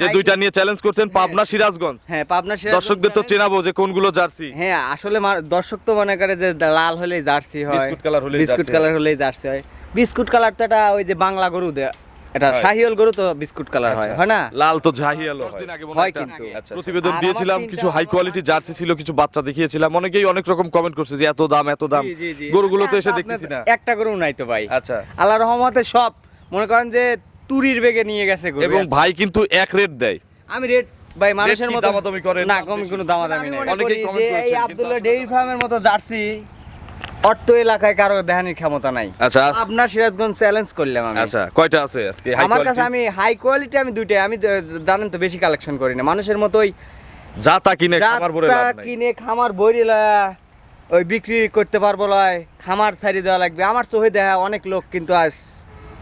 যে দুইটা নিয়ে চ্যালেঞ্জ করছেন পাবনা সিরাজগঞ্জ। হ্যাঁ পাবনা সিরাজগঞ্জ দর্শকদের তো চেনাবো যে কোনগুলো জার্সি। হ্যাঁ আসলে দর্শক তো মনে করে যে লাল হলেই জার্সি হয়। বিস্কুট কালার হলেই বিস্কুট কালার হলেই জার্সি হয়। বিস্কুট কালার তো এটা ওই যে বাংলা গরু দেয়া এটা হয়। গরু তো বিস্কুট কালার হয় হয় না? লাল তো জাহিয়ালো হয়। কিন্তু। প্রতিবেদন দিয়েছিলাম কিছু হাই কোয়ালিটি জার্সি ছিল কিছু বাচ্চা দেখিয়েছিলাম। অনেকেই অনেক রকম কমেন্ট করছে যে এত দাম এত দাম। গরুগুলো তো এসে দেখতেছি না। একটা গরু নাই তো ভাই। আচ্ছা। আল্লাহ রহমতে সব। মনে করেন যে তুরির বেগে নিয়ে গেছে গরু। এবং ভাই কিন্তু এক রেট দেয়। আমি রেট ভাই মানুষের মতো দামাদামি করেন? না কম কোনো দামাদামি নেই। অনেকেই অনেকেই যে এই আব্দুল্লাহ ডেইরি ফার্মের মতো জার্সি অর্থ এলাকায় কারও দেহানির ক্ষমতা নাই। আচ্ছা আপনার সিরাজগঞ্জ চ্যালেঞ্জ করলাম আমি। আচ্ছা কয়টা আছে আজকে? আমার কাছে আমি হাই কোয়ালিটি আমি দুইটাই আমি জানেন তো বেশি কালেকশন করি না। মানুষের মতোই যা তা কিনে খামার ভরে লাভ নাই। কিনে খামার বইরে লয়া ওই বিক্রি করতে পারব লয় খামার ছাড়ি দেওয়া লাগবে। আমার চোখে দেখা অনেক লোক কিন্তু আজ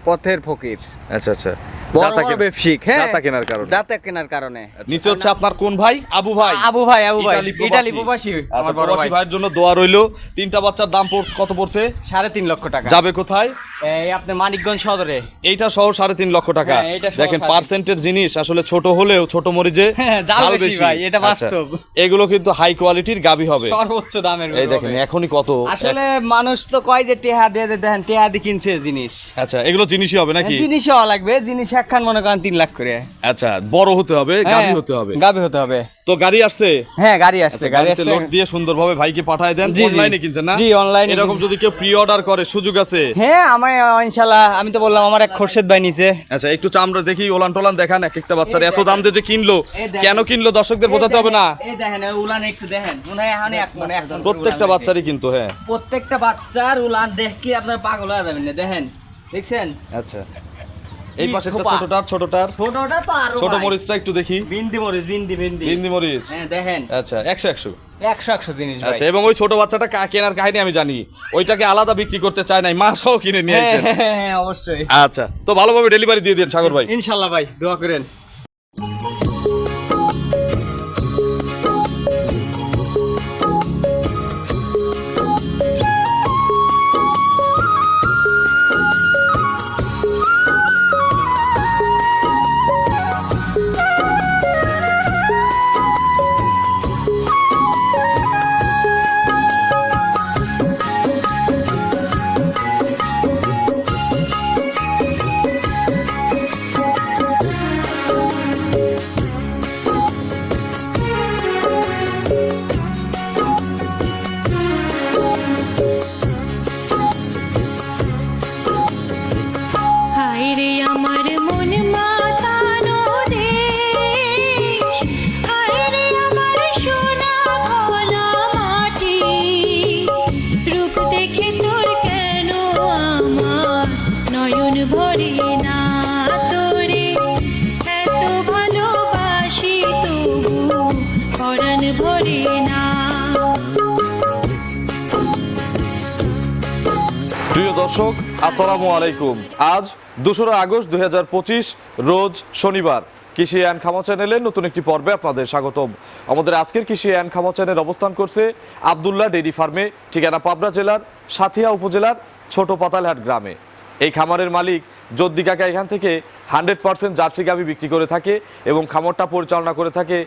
পথের ফকির। আচ্ছা আচ্ছা। ব্যবসায়িক হ্যাঁ। যাতা কেনার কারণে। যাতে কেনার কারণে। নিচে হচ্ছে আপনার কোন ভাই? আবু ভাই। আবু ভাই আবু ভাই। ইটালি প্রবাসী। আচ্ছা আমার প্রবাসী ভাইয়ের জন্য দোয়া রইল। তিনটা বাচ্চার দাম কত পড়ছে? সাড়ে তিন লক্ষ টাকা। যাবে কোথায়? এই আপনার মানিকগঞ্জ সদরে। এইটা সহ সাড়ে তিন লক্ষ টাকা। হ্যাঁ, দেখেন পার্সেন্টের জিনিস আসলে ছোট হলেও ছোট মরিচে হ্যাঁ, জাল বেশি ভাই, এটা আচ্ছা, বাস্তব। এগুলো কিন্তু হাই কোয়ালিটির গাবি হবে। সর্বোচ্চ দামের এই দেখেন এখনই কত? আসলে মানুষ তো কয় যে টেহা দিয়ে দিয়ে দেখেন টেহা দিয়ে কিনছে জিনিস। আচ্ছা এগুলো জিনিসই হবে নাকি? জিনিস হওয়া লাগবে জিনিস একখান মনে করেন তিন লাখ করে। আচ্ছা বড় হতে হবে হ্যাঁ, হতে হবে। গাবি হতে হবে। তো গাড়ি আসছে? হ্যাঁ গাড়ি আসছে আচ্ছা, গাড়ি আসছে। লোড দিয়ে সুন্দরভাবে ভাইকে পাঠায় দেন। অনলাইনে কিনছেন না? জি, এ এরকম যদি কেউ প্রি অর্ডার করে সুযোগ আছে? হ্যাঁ আমার ইনশাল্লাহ আমি তো বললাম আমার এক খোরশেদ ভাই নিছে। আচ্ছা একটু চামড়া দেখি ওলান টোলান দেখান এক একটা বাচ্চার। এত দাম দিয়ে যে কিনলো কেন কিনলো দর্শকদের বোঝাতে হবে না। এই দেখেন উলান একটু দেখেন। মনে হয় এখন এক মনে এক প্রত্যেকটা বাচ্চারই কিন্তু হ্যাঁ। প্রত্যেকটা বাচ্চার উলান দেখলে আপনার পাগল হয়ে যাবেন না দেখেন। দেখছেন? আচ্ছা। এই পাশে ছোটটার ছোটটার। ছোটটা তো আরও ছোট মরিচটা একটু দেখি। বিন্দি মরিচ বিন্দি বিন্দি। বিন্দি মরিচ। হ্যাঁ দেখেন। আচ্ছা একশো একশো। একশো একশো জিনিস আচ্ছা এবং ওই ছোট বাচ্চাটা কা- কেনার কাহিনী আমি জানি। ওইটাকে আলাদা বিক্রি করতে চায় নাই মা সহ কিনে নিয়ে হ্যাঁ। হ্যাঁ, হ্যাঁ, অবশ্যই। আচ্ছা তো ভালোভাবে ডেলিভারি দিয়ে দিন সাগর ভাই। ইনশাল্লাহ ভাই দোয়া করেন। প্রিয় দর্শক, আসসালামু আলাইকুম। আজ দোসরা আগস্ট দু হাজার পঁচিশ, রোজ শনিবার। কৃষি অ্যান্ড খামা চ্যানেলের নতুন একটি পর্বে আপনাদের স্বাগতম। আমাদের আজকের কৃষি অ্যান্ড খামা চ্যানেল অবস্থান করছে আবদুল্লাহ ডেইরি ফার্মে, ঠিকানা পাবনা জেলার সাথিয়া উপজেলার ছোট পাতালহাট গ্রামে। এই খামারের মালিক জদ্দি কাকা এখান থেকে হান্ড্রেড পার্সেন্ট জার্সি গাভি বিক্রি করে থাকে এবং খামারটা পরিচালনা করে থাকে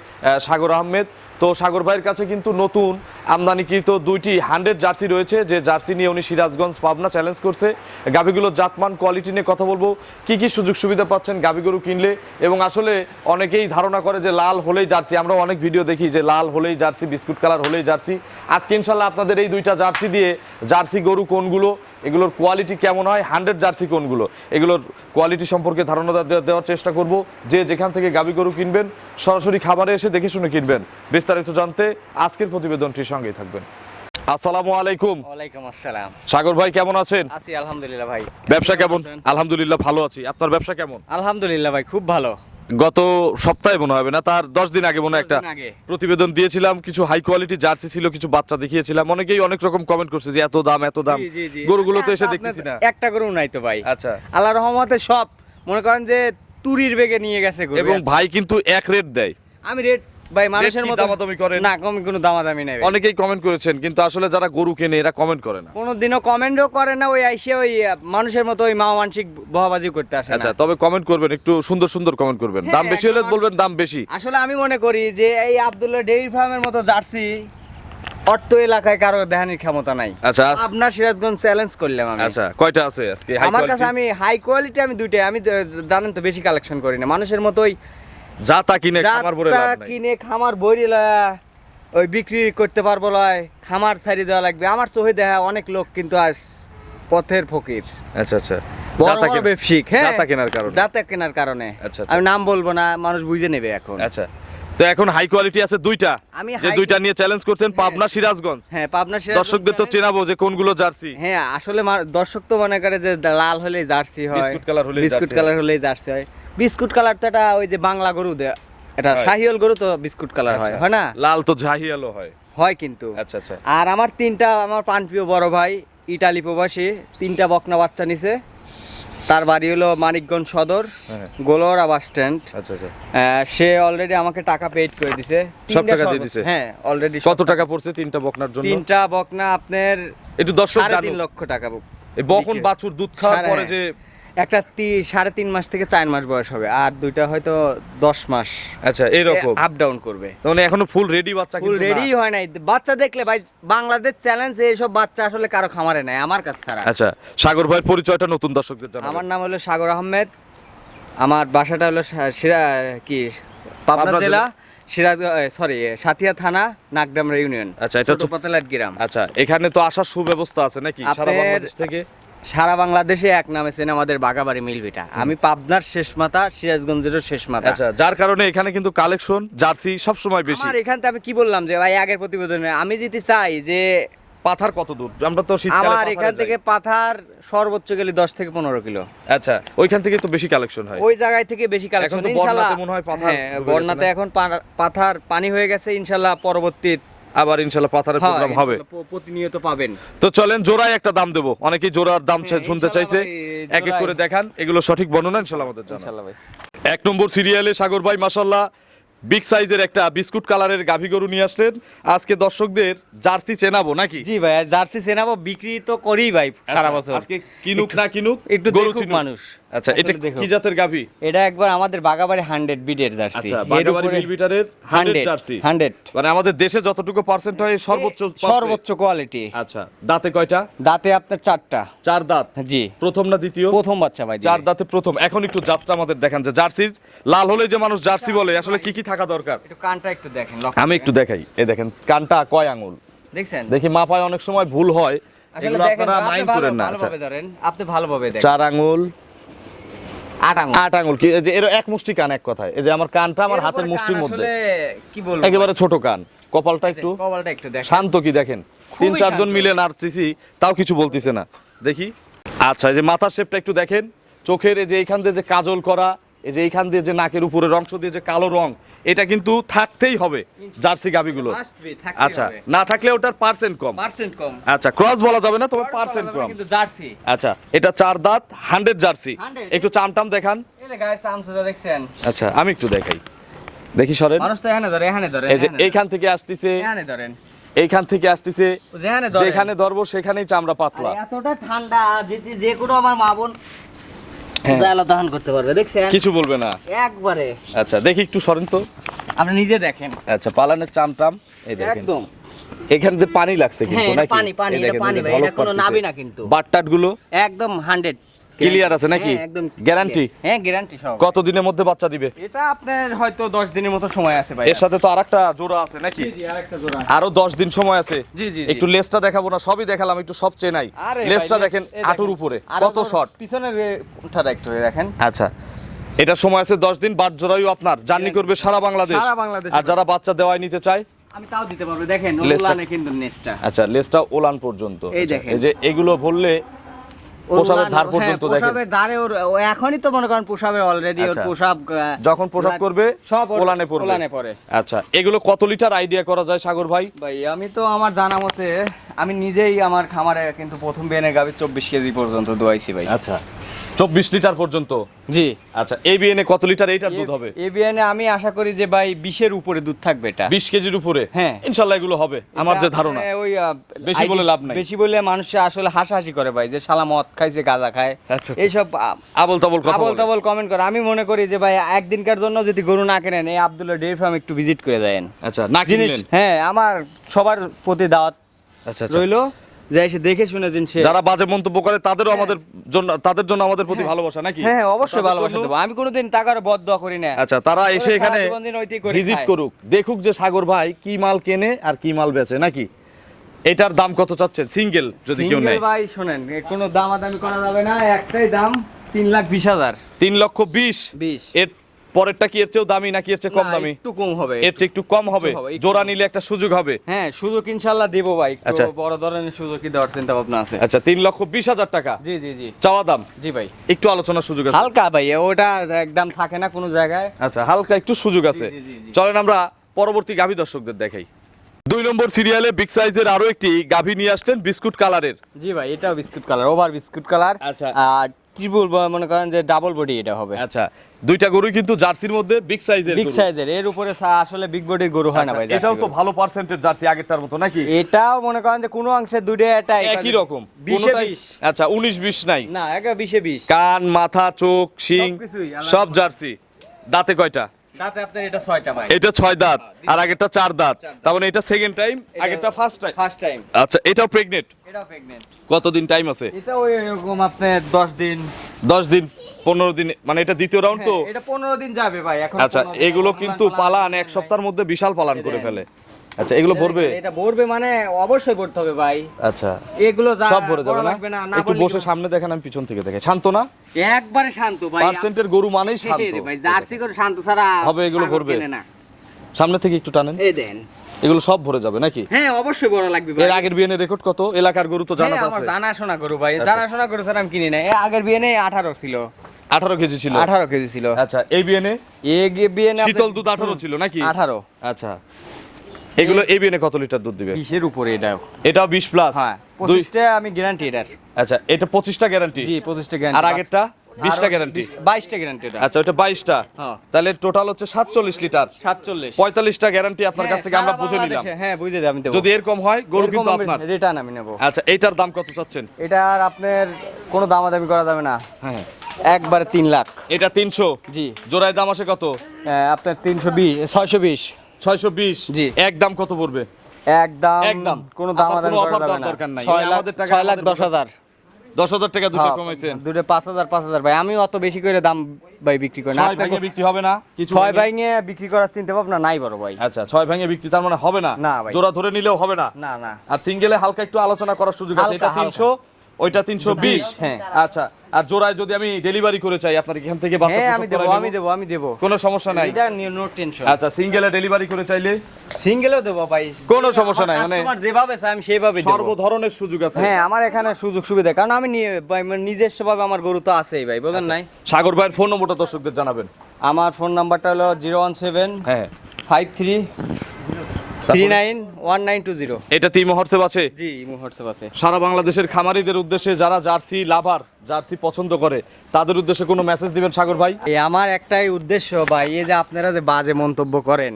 সাগর আহমেদ। তো সাগর ভাইয়ের কাছে কিন্তু নতুন আমদানিকৃত দুইটি হান্ড্রেড জার্সি রয়েছে, যে জার্সি নিয়ে উনি সিরাজগঞ্জ পাবনা চ্যালেঞ্জ করছে। গাভিগুলোর জাতমান, কোয়ালিটি নিয়ে কথা বলব। কি কি সুযোগ সুবিধা পাচ্ছেন গাভি গরু কিনলে? এবং আসলে অনেকেই ধারণা করে যে লাল হলেই জার্সি। আমরা অনেক ভিডিও দেখি যে লাল হলেই জার্সি, বিস্কুট কালার হলেই জার্সি। আজকে ইনশাল্লাহ আপনাদের এই দুইটা জার্সি দিয়ে জার্সি গরু কোনগুলো, এগুলোর কোয়ালিটি কেমন হয়, হান্ড্রেড জার্সি কোনগুলো, এগুলোর কোয়ালিটি সম্পর্কে ধারণা দেওয়ার চেষ্টা করব। যে যেখান থেকে গাভি গরু কিনবেন, সরাসরি খাবারে এসে দেখে শুনে কিনবেন। বিস্তারিত জানতে আজকের প্রতিবেদনটির সঙ্গেই থাকবেন। আসসালামু আলাইকুম। ওয়ালাইকুম আসসালাম। সাগর ভাই কেমন আছেন? আছি আলহামদুলিল্লাহ ভাই। ব্যবসা কেমন আলহামদুলিল্লাহ ভালো আছি। আপনার ব্যবসা কেমন? আলহামদুলিল্লাহ ভাই খুব ভালো। গত সপ্তাহে মনে হবে না তার দশ দিন আগে মনে একটা। প্রতিবেদন দিয়েছিলাম কিছু হাই কোয়ালিটি জার্সি ছিল কিছু বাচ্চা দেখিয়েছিলাম। অনেকেই অনেক রকম কমেন্ট করছে যে এত দাম এত দাম। গরুগুলো তো এসে দেখতেছি না। একটা গরু নাই তো ভাই। আচ্ছা। আল্লাহ রহমতে সব। মনে করেন যে তুরির বেগে নিয়ে গেছে এবং ভাই কিন্তু এক রেট দেয়। আমি রেট ভাই মানুষের মতো দামাদামি করেন? না কম কোনো দামাদামি নাই অনেকেই কমেন্ট করেছেন কিন্তু আসলে যারা গরু কেনে এরা কমেন্ট করে না। কোনোদিনও কমেন্টও করে না ওই আইসে ওই মানুষের মতো ওই মা মানসিক বহাবাজি করতে আসে আচ্ছা তবে কমেন্ট করবেন একটু সুন্দর সুন্দর কমেন্ট করবেন। হ্যাঁ, দাম বেশি হলে বলবেন দাম বেশি। আসলে আমি মনে করি যে এই আব্দুল্লাহ ডেইরি ফার্মের মতো জার্সি অর্থ এলাকায় কারও দেহানির ক্ষমতা নাই। আচ্ছা আপনার সিরাজগঞ্জ চ্যালেঞ্জ করলাম আমি। আচ্ছা কয়টা আছে আজকে? আমার কাছে আমি হাই কোয়ালিটি আমি দুইটাই আমি জানেন তো বেশি কালেকশন করি না। মানুষের মতোই যা তা কিনে বলে যাত্রা লাভ নাই। কিনে খামার লয়া ওই বিক্রি করতে পারব লয় খামার দেওয়া লাগবে। আমার চোখে দেখা অনেক লোক কিন্তু আজ পথের ফকির। আচ্ছা আচ্ছা। ব্যবসায়িক হ্যাঁ। কেনার কারণে। যাতে কেনার কারণে। আচ্ছা, আচ্ছা। আমি নাম বলব না মানুষ বুঝে নেবে এখন। আচ্ছা। তো এখন হাই কোয়ালিটি আছে দুইটা। আমি যে দুইটা নিয়ে চ্যালেঞ্জ করছেন পাবনা সিরাজগঞ্জ। হ্যাঁ পাবনা সিরাজগঞ্জ দর্শকদের তো চেনাবো যে কোনগুলো জার্সি। হ্যাঁ আসলে দর্শক তো মনে করে যে লাল হলেই জার্সি হয়। বিস্কুট কালার হলেই বিস্কুট কালার হলেই জার্সি হয়। বিস্কুট কালার তো এটা ওই যে বাংলা গরু দে- এটা হয়। শাহিওল গরু তো বিস্কুট কালার হয় আচ্ছা। হয় না? লাল তো ঝাহিয়ালো হয়। হয় কিন্তু। আচ্ছা আচ্ছা। আর আমার তিনটা আমার পানপ্রিয় বড় ভাই ইটালি প্রবাসী তিনটা বকনা বাচ্চা নিছে। তার বাড়ি হলো মানিকগঞ্জ সদর হ্যাঁ। Golra bus stand. আচ্ছা আচ্ছা। সে অলরেডি আমাকে টাকা পেড করে দিছে। সব টাকা দিয়ে দিছে? হ্যাঁ অলরেডি কত টাকা। পড়ছে তিনটা বকনার জন্য? তিনটা বকনা আপনার একটু দর্শক তিন লক্ষ টাকা এই বকন বাছুর দুধ খাওয়ার পরে যে একটা সাড়ে তিন মাস থেকে চার মাস বয়স হবে আর দুইটা হয়তো দশ মাস। আচ্ছা এইরকম আপ ডাউন করবে। মানে এখনও ফুল রেডি বাচ্চা ফুল রেডি হয় নাই। বাচ্চা দেখলে ভাই বাংলাদেশ চ্যালেঞ্জ এইসব বাচ্চা আসলে কারও খামারে নাই আমার কাছে ছাড়া। আচ্ছা সাগর ভাইয়ের পরিচয়টা নতুন দর্শকদের জানাবেন। আমার নাম হলো সাগর আহমেদ। আমার বাসাটা হলো সিরা কি পাবনা জেলা সিরাজ সরি সাথিয়া থানা নাকডামরা ইউনিয়ন। আচ্ছা, এটা গ্রাম। আচ্ছা এখানে তো আসার সুব্যবস্থা আছে নাকি? সারা বাংলাদেশ থেকে? সারা বাংলাদেশে এক নামে চেনে আমাদের বাগাবাড়ি মিলভিটা আমি পাবনার শেষ মাথা সিরাজগঞ্জেরও শেষ মাথা। আচ্ছা যার কারণে এখানে কিন্তু কালেকশন জার্সি সব সময় বেশি। আমার এখান থেকে আমি কি বললাম যে ভাই আগের প্রতিবেদনে আমি যদি চাই যে পাথার কত দূর? আমরা তো শীতকালে আমার এখান থেকে পাথার সর্বোচ্চ গেলে দশ থেকে পনেরো কিলো। আচ্ছা ওইখান থেকে তো বেশি কালেকশন হয়। ওই জায়গায় থেকে বেশি কালেকশন তো বন্যাতে মনে হয় পাথার হ্যাঁ বন্যাতে এখন পাথার পানি হয়ে গেছে ইনশাল্লাহ পরবর্তী আবার ইনশাল্লাহ পাথারের হ্যাঁ, প্রোগ্রাম হবে। প্রতিনিয়ত পাবেন। তো চলেন জোড়ায় একটা দাম দেবো। অনেকেই জোড়ার দাম হ্যাঁ, শুনতে চাইছে। এক এক করে দেখান এগুলো সঠিক বর্ণনা ইনশাল্লাহ আমাদের ইনশাল্লাহ ভাই। এক নম্বর সিরিয়ালে সাগর ভাই মাসাল্লাহ বিগ সাইজের একটা বিস্কুট কালারের গাভী গরু নিয়ে আসলেন। আজকে দর্শকদের জার্সি চেনাবো নাকি? জি ভাই জার্সি চেনাবো বিক্রি তো করি ভাই সারা বছর। আজকে কিনুক না কিনুক একটু গরু। মানুষ। আচ্ছা এটা কি জাতের গাভী? এটা একবার আমাদের বাগাবাড়ি হান্ড্রেড বিডের জার্সি। আচ্ছা বাগাবাড়ি মিলবিটারের 100 জার্সি। হান্ড্রেড। মানে আমাদের দেশে যতটুকু পার্সেন্ট হয় সর্বোচ্চ সর্বোচ্চ কোয়ালিটি আচ্ছা দাঁতে কয়টা? দাঁতে আপনার চারটা। চার দাঁত? জি। প্রথম না দ্বিতীয়? প্রথম বাচ্চা ভাই চার দাঁতে প্রথম। এখন একটু জাতটা আমাদের দেখান যে জার্সির। লাল হলে যে মানুষ জার্সি বলে আসলে কি কি থাকা দরকার? একটু কানটা একটু দেখেন আমি একটু দেখাই। এই দেখেন কানটা কয় আঙুল? দেখছেন? দেখি মাপায় অনেক সময় ভুল হয়। আসলে দেখেন আপনারা আপনি মাইন্ড ভালো- করেন না। আচ্ছা, ভালোভাবে আপনি ভালোভাবে দেখেন। চার আঙুল। আট আঙুল। আট আঙুল। কি এই যে এর এক মুষ্টি কান এক কথায়। এই যে আমার কানটা আমার হাতের মুষ্টির মধ্যে। কি বলব? একেবারে ছোট কান। কপালটা একটু কপালটা একটু দেখেন। শান্ত কি দেখেন? তিন চারজন। মিলে নাচতেছি তাও কিছু বলতেছে না। দেখি। আচ্ছা এই যে মাথার শেপটা একটু দেখেন। চোখের এই যে এইখান দিয়ে যে কাজল করা এই যে এইখান দিয়ে যে নাকের উপরের অংশ দিয়ে যে কালো রং এটা কিন্তু থাকতেই হবে জার্সি গাবিগুলো আচ্ছা না থাকলে ওটার পার্সেন্ট কম। পার্সেন্ট কম। আচ্ছা ক্রস বলা যাবে না তবে পার্সেন্ট কম। কিন্তু জার্সি। আচ্ছা এটা চার দাঁত হান্ড্রেড জার্সি। 100 একটু চামটাম দেখান। এই যে গায়ের চামচুটা দেখছেন। আচ্ছা আমি একটু দেখাই। দেখি সরেন। মানুষ তো এখানে ধরে এখানে ধরে এই যে এইখান থেকে আসতেছে এখানে ধরেন। এইখান থেকে আসতেছে যেখানে যেখানে ধরবো সেখানেই চামড়া পাতলা। এতটা ঠান্ডা যে যে কোনো আমার মা বোন হ্যাঁ। জ্বালা করতে পারবে কিছু বলবে না। একবারে। আচ্ছা দেখি একটু আপনি নিজে দেখেন। আচ্ছা পালানের চাম টাম একদম। এখানে পানি লাগছে হ্যাঁ, পানি কোনো না কিন্তু। গুলো একদম 100 ক্লিয়ার আছে নাকি? হ্যাঁ, একদম গ্যারান্টি হ্যাঁ গ্যারান্টি সব। কত দিনের মধ্যে বাচ্চা দিবে? এটা আপনার হয়তো 10 দিনের মতো সময় আছে ভাই এর সাথে তো আরেকটা জোড়া আছে নাকি? জি জি আরেকটা জোড়া আরও 10 দিন সময় আছে। জি জি একটু লেসটা দেখাবো না সবই দেখালাম একটু সব চেনাই। লেসটা দেখেন আটুর উপরে কত শর্ট পিছনের উঠাটা একটু দেখেন। আচ্ছা এটা সময় আছে 10 দিন বাট জোড়াইও আপনার। জার্নি করবে সারা বাংলাদেশ সারা বাংলাদেশ। আর যারা বাচ্চা দেওয়াই নিতে চায় আমি তাও দিতে পারব। দেখেন ওলানে কিন্তু নেস্টটা আচ্ছা লেসটা ওলান পর্যন্ত। এই আচ্ছা, যে এগুলো বললে পোশাবের ধার পর্যন্ত দেখেন। পোশাবের ধারে ওর এখনই তো মনে করেন পোশাবের অলরেডি ওর আচ্ছা। যখন করবে সব ওলানে পড়বে ওলানে পড়ে আচ্ছা এগুলো কত লিটার আইডিয়া করা যায় সাগর ভাই? ভাই আমি তো আমার জানা মতে আমি নিজেই আমার খামারে কিন্তু প্রথম বেনে গাবে চব্বিশ কেজি পর্যন্ত দোয়াইছি ভাই। আচ্ছা। চব্বিশ লিটার পর্যন্ত? জি। আচ্ছা এই এ কত লিটার এইটার দুধ হবে? এবিএনে আমি আশা করি যে ভাই বিশের উপরে দুধ থাকবে এটা। বিশ কেজির উপরে? হ্যাঁ। ইনশাল্লাহ এগুলো হবে আমার যে ধারণা। মানে ওই বেশি বলে লাভ নাই। বেশি বলে মানুষ আসলে হাসাহাসি করে ভাই যে শালা মদ খাইছে গাঁজা খায়। আচ্ছা, আচ্ছা। এইসব আহ, আবল তাবল কথা আবল তাবল কমেন্ট করে। আমি মনে করি যে ভাই একদিনকার জন্য যদি গরু না কেনেন এই আব্দুল্লাহ ডেয়ারি ফার্ম একটু ভিজিট করে দেন আচ্ছা না কিনলেন? হ্যাঁ আমার সবার প্রতি দাওয়াত আচ্ছা আচ্ছা। রইল। যে এসে দেখে শুনে জিনিস যারা বাজে মন্তব্য করে তাদেরও আমাদের জন্য তাদের জন্য আমাদের প্রতি ভালোবাসা নাকি? হ্যাঁ অবশ্যই ভালোবাসা দেবো। আমি কোনোদিন টাকার বদ করি না। আচ্ছা তারা এসে এখানে ভিজিট করুক। দেখুক যে সাগর ভাই কি মাল কেনে আর কি মাল বেচে নাকি? এটার দাম কত চাচ্ছেন? সিঙ্গেল যদি কেউ নেয়। ভাই শোনেন কোনো দামাদামি করা যাবে না। একটাই দাম তিন লাখ বিশ হাজার। তিন লক্ষ বিশ। বিশ। এর পরেরটা কি এর চেয়েও দামি নাকি এর চেয়ে কম দামি? একটু কম হবে এর চেয়ে একটু কম হবে। জোড়া নিলে একটা সুযোগ হবে। হ্যাঁ সুযোগ ইনশাল্লাহ দেবো ভাই আচ্ছা। বড় ধরনের সুযোগই দেওয়ার চিন্তা ভাবনা আছে? আচ্ছা তিন লক্ষ বিশ হাজার টাকা। জি জি জি। চাওয়া দাম? জি ভাই। একটু আলোচনার সুযোগ আছে। হালকা ভাই ওটা একদম থাকে না কোনো জায়গায়। আচ্ছা হালকা একটু সুযোগ আছে। চলেন আমরা পরবর্তী গাভী দর্শকদের দেখাই। দুই নম্বর সিরিয়ালে বিগ সাইজের আরও একটি গাভী নিয়ে আসলেন বিস্কুট কালারের। জি ভাই এটাও biscuit colour over biscuit colour. আচ্ছা। আর ট্রিপল মনে করেন যে ডাবল বডি এটা হবে। আচ্ছা দুইটা গরু কিন্তু জার্সির মধ্যে বিগ সাইজের বিগ সাইজের এর উপরে আসলে বিগ বডির গরু হয় না ভাই আচ্ছা, এটাও তো ভালো পার্সেন্টের জার্সি আগেরটার মতো নাকি? এটাও মনে করেন যে কোনো অংশে দুটো এটা একই রকম। বিশে কোনোটাই- বিশ। আচ্ছা উনিশ বিশ নাই? না একে বিশে বিশ। কান মাথা চোখ শিং সব জার্সি। দাঁতে কয়টা? তাতে আপনার এটা ছয়টা ভাই। এটা ছয় দাঁত আর আগেরটা চার দাঁত। তার মানে এটা সেকেন্ড টাইম আগেরটা ফার্স্ট টাইম ফার্স্ট টাইম আচ্ছা এটাও প্রেগনেন্ট কতদিন টাইম আছে? এটা ওই এরকম আপনার দশ দিন। দশ দিন পনেরো দিন মানে এটা দ্বিতীয় রাউন্ড তো? হ্যাঁ, এটা পনেরো দিন যাবে ভাই এখন আচ্ছা এগুলো কিন্তু পালান এক সপ্তাহের মধ্যে বিশাল পালান করে ফেলে। আচ্ছা এগুলো ভরবে? এটা ভরবে মানে অবশ্যই ভরতে হবে ভাই। আচ্ছা এগুলো সব ভরে যাবে না? একটু বসে সামনে দেখেন আমি পিছন থেকে দেখে শান্ত না? একবারে শান্ত ভাই পার্সেন্টের গরু মানেই শান্ত। ভাই জার্সি করে শান্ত ছাড়া হবে এগুলো ভরবে? সামনে থেকে একটু টানেন। এই দেন। এগুলো সব ভরে যাবে নাকি? হ্যাঁ অবশ্যই বড় লাগবে এর আগের বিয়ের রেকর্ড কত? এলাকার গরু তো জানা হ্যাঁ, আমার আছে। আচ্ছা। জানাশোনা গরু ভাই। জানাশোনা গরু স্যার আমি কিনি না। এ আগের বিয়ে নেই আঠারো ছিল। আঠারো কেজি ছিল। আঠারো কেজি ছিল। আচ্ছা এই বিয়ে এ গিয়ে বিয়ে নেই শীতল দুধ আঠারো ছিল নাকি? আঠারো। আচ্ছা। এগুলো এই বিয়ে কত লিটার দুধ দিবে? বিশের উপরে এটা। এটাও বিশ প্লাস হ্যাঁ দুই পঁচিশটা আমি গ্যারান্টি এটার। আচ্ছা এটা পঁচিশটা গ্যারান্টি জি পঁচিশটা আর গ্যারান্টি আগেরটা? বিশটা গ্যারান্টি বাইশটা গ্যারান্টি আচ্ছা ওটা বাইশটা। হ্যাঁ। তাহলে টোটাল হচ্ছে সাতচল্লিশ লিটার। সাতচল্লিশ। পঁয়তাল্লিশটা গ্যারান্টি আপনার কাছ থেকে আমরা বুঝে নিলাম। হ্যাঁ বুঝে আমি দেবো। যদি এরকম হয় গরু কিন্তু আপনার। রিটার্ন আমি নেব। আচ্ছা এইটার দাম কত চাচ্ছেন? আপনার কোনো দামাদামি করা যাবে না। হ্যাঁ। একবারে তিন লাখ। এটা তিনশো? জি। জোড়ায় দাম আসে কত? আহ, আপনার তিনশো বিশ ছয়শো বিশ। ছয়শো বিশ? জি। এক দাম কত পড়বে? একদম একদম। কোনো দামাদামি করা যাবে না। দরকার নাই। ছয় লাখ দশ হাজার। দশ হাজার টাকা দুটো হ্যাঁ, কমাইছেন। দুটো পাঁচ হাজার পাঁচ হাজার। ভাই আমি অত বেশি করে দাম ভাই বিক্রি করি না। বিক্রি হবে না কিছু ছয় ভাঙে বিক্রি করার চিন্তা ভাবনা নাই বড় ভাই। আচ্ছা ছয় ভাঙে বিক্রি তার মানে হবে না? না ভাই। জোড়া ধরে নিলেও হবে না? না না। আর সিঙ্গেলে হালকা একটু আলোচনা করার সুযোগ আছে। এটা তিনশো ওইটা তিনশো বিশ? হ্যাঁ। আচ্ছা আর জোড়ায় যদি আমি ডেলিভারি করে চাই আপনার এখান থেকে বাচ্চা হ্যাঁ আমি দেবো আমি? দেবো আমি দেবো। কোনো সমস্যা নাই। এটা নো টেনশন আচ্ছা সিঙ্গেলে ডেলিভারি করে চাইলে? সিঙ্গেলেও দেবো ভাই। কোনো সমস্যা নাই, মানে- কাস্টমার যেভাবে চায় আমি সেইভাবে দেবো। সর্ব ধরনের সুযোগ আছে। হ্যাঁ আমার এখানে সুযোগ সুবিধা কারণ আমি মানে নিজস্ব ভাবে আমার গরু তো আছেই ভাই বুঝলেন নাই? সাগর ভাইয়ের ফোন নম্বরটা দর্শকদের জানাবেন। আমার ফোন নাম্বারটা হলো জিরো ওয়ান সেভেন হ্যাঁ। Five three three nine one nine two zero. এটা তিন হোয়াটসঅ্যাপ আছে? জি হোয়াটসঅ্যাপ আছে। সারা বাংলাদেশের খামারিদের উদ্দেশ্যে যারা জার্সি লাভার জার্সি পছন্দ করে তাদের উদ্দেশ্যে কোনো মেসেজ দিবেন সাগর ভাই? এই আমার একটাই উদ্দেশ্য ভাই এই যে আপনারা যে বাজে মন্তব্য করেন।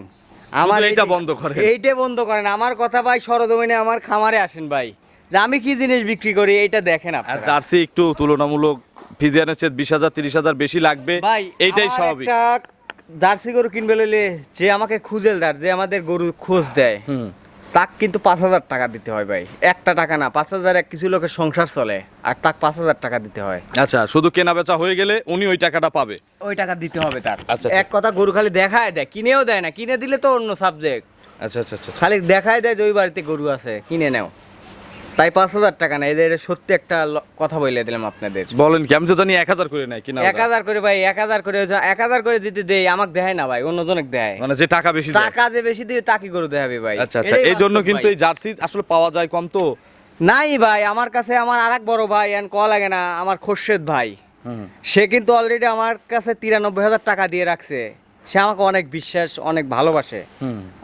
আমার এইটা বন্ধ করেন। এইটা বন্ধ করেন। আমার কথা ভাই সরজমিনে আমার খামারে আসেন ভাই। যে আমি কি জিনিস বিক্রি করি এইটা দেখেন আর জার্সি একটু তুলনামূলক ফিজিয়ানের চেয়ে বিশ হাজার তিরিশ হাজার বেশি লাগবে। ভাই এইটাই স্বাভাবিক। জার্সি গরু কিনবে লইলে যে আমাকে খুঁজেলদার যে আমাদের গরু খোঁজ দেয় হুম। তাক কিন্তু পাঁচ হাজার টাকা দিতে হয় ভাই। একটা টাকা না পাঁচ হাজার এক কিছু লোকের সংসার চলে আর তাক পাঁচ হাজার টাকা দিতে হয়। আচ্ছা শুধু কেনা বেচা হয়ে গেলে উনি ওই টাকাটা পাবে? ওই টাকা দিতে হবে তার। আচ্ছা, এক কথা গরু খালি দেখায় দেয় কিনেও দেয় না কিনে দিলে তো অন্য সাবজেক্ট আচ্ছা আচ্ছা আচ্ছা। খালি দেখায় দেয় যে ওই বাড়িতে গরু আছে কিনে নাও। তাই পাঁচ হাজার টাকা না এদের সত্যি একটা কথা বলে দিলাম আপনাদের। বলেন কি আমি তো জানি এক হাজার করে নেয় কিনা এক হাজার করে ভাই এক হাজার করে এক হাজার করে দিতে দেয় আমাকে দেয় না ভাই অন্যজনক দেয়। মানে যে টাকা বেশি টাকা যে বেশি দিবে তাকে গরু দেখাবে ভাই? আচ্ছা আচ্ছা এই জন্য কিন্তু এই জার্সি আসলে পাওয়া যায় কম তো? নাই ভাই আমার কাছে আমার আরেক বড় ভাই এন ক লাগে না আমার খোরশেদ ভাই। সে কিন্তু অলরেডি আমার কাছে তিরানব্বই হাজার টাকা দিয়ে রাখছে। সে আমাকে অনেক বিশ্বাস অনেক ভালোবাসে।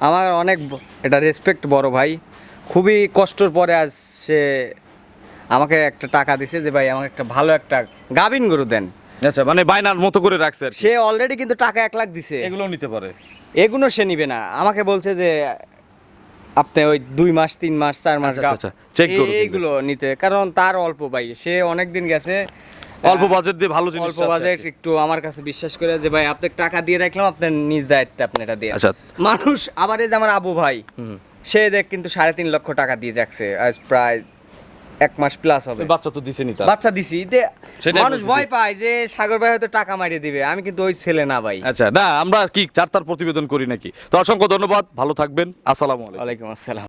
আমার অনেক এটা রেসপেক্ট বড় ভাই। খুবই কষ্টর পরে আজ সে আমাকে একটা টাকা দিছে যে ভাই আমাকে একটা ভালো একটা গাবিন গরু দেন। আচ্ছা মানে বায়নার মতো করে রাখছে আর কি। সে অলরেডি কিন্তু টাকা এক লাখ দিছে। এগুলো নিতে পারে। এগুলো সে নিবে না। আমাকে বলছে যে আপনি ওই দুই মাস তিন মাস চার মাস আচ্ছা, গা- আচ্ছা, check দিবে। এইগুলো নিতে। কারণ তার অল্প ভাই সে অনেক দিন গেছে। অল্প বাজেট দিয়ে ভালো জিনিস অল্প চাচ্ছে আর বাজেট একটু আমার কাছে বিশ্বাস করে যে ভাই আপনাকে টাকা দিয়ে রাখলাম আপনার নিজ দায়িত্বে আপনি এটা দিয়ে আচ্ছা। মানুষ আবার এই যে আমার আবু ভাই সে দেখ কিন্তু সাড়ে তিন লক্ষ টাকা দিয়ে যাচ্ছে আজ প্রায় এক মাস প্লাস হবে। বাচ্চা তো দিছেনি তার। বাচ্চা দিছি দে সেটাই মানুষ ভয় পায় যে সাগর ভাই হয়তো টাকা মারিয়ে দিবে আমি কিন্তু ওই ছেলে না ভাই। আচ্ছা না আমরা কি চার তার প্রতিবেদন করি নাকি? তো অসংখ্য ধন্যবাদ ভালো থাকবেন আসসালামু আলাইকুম। আসসালাম।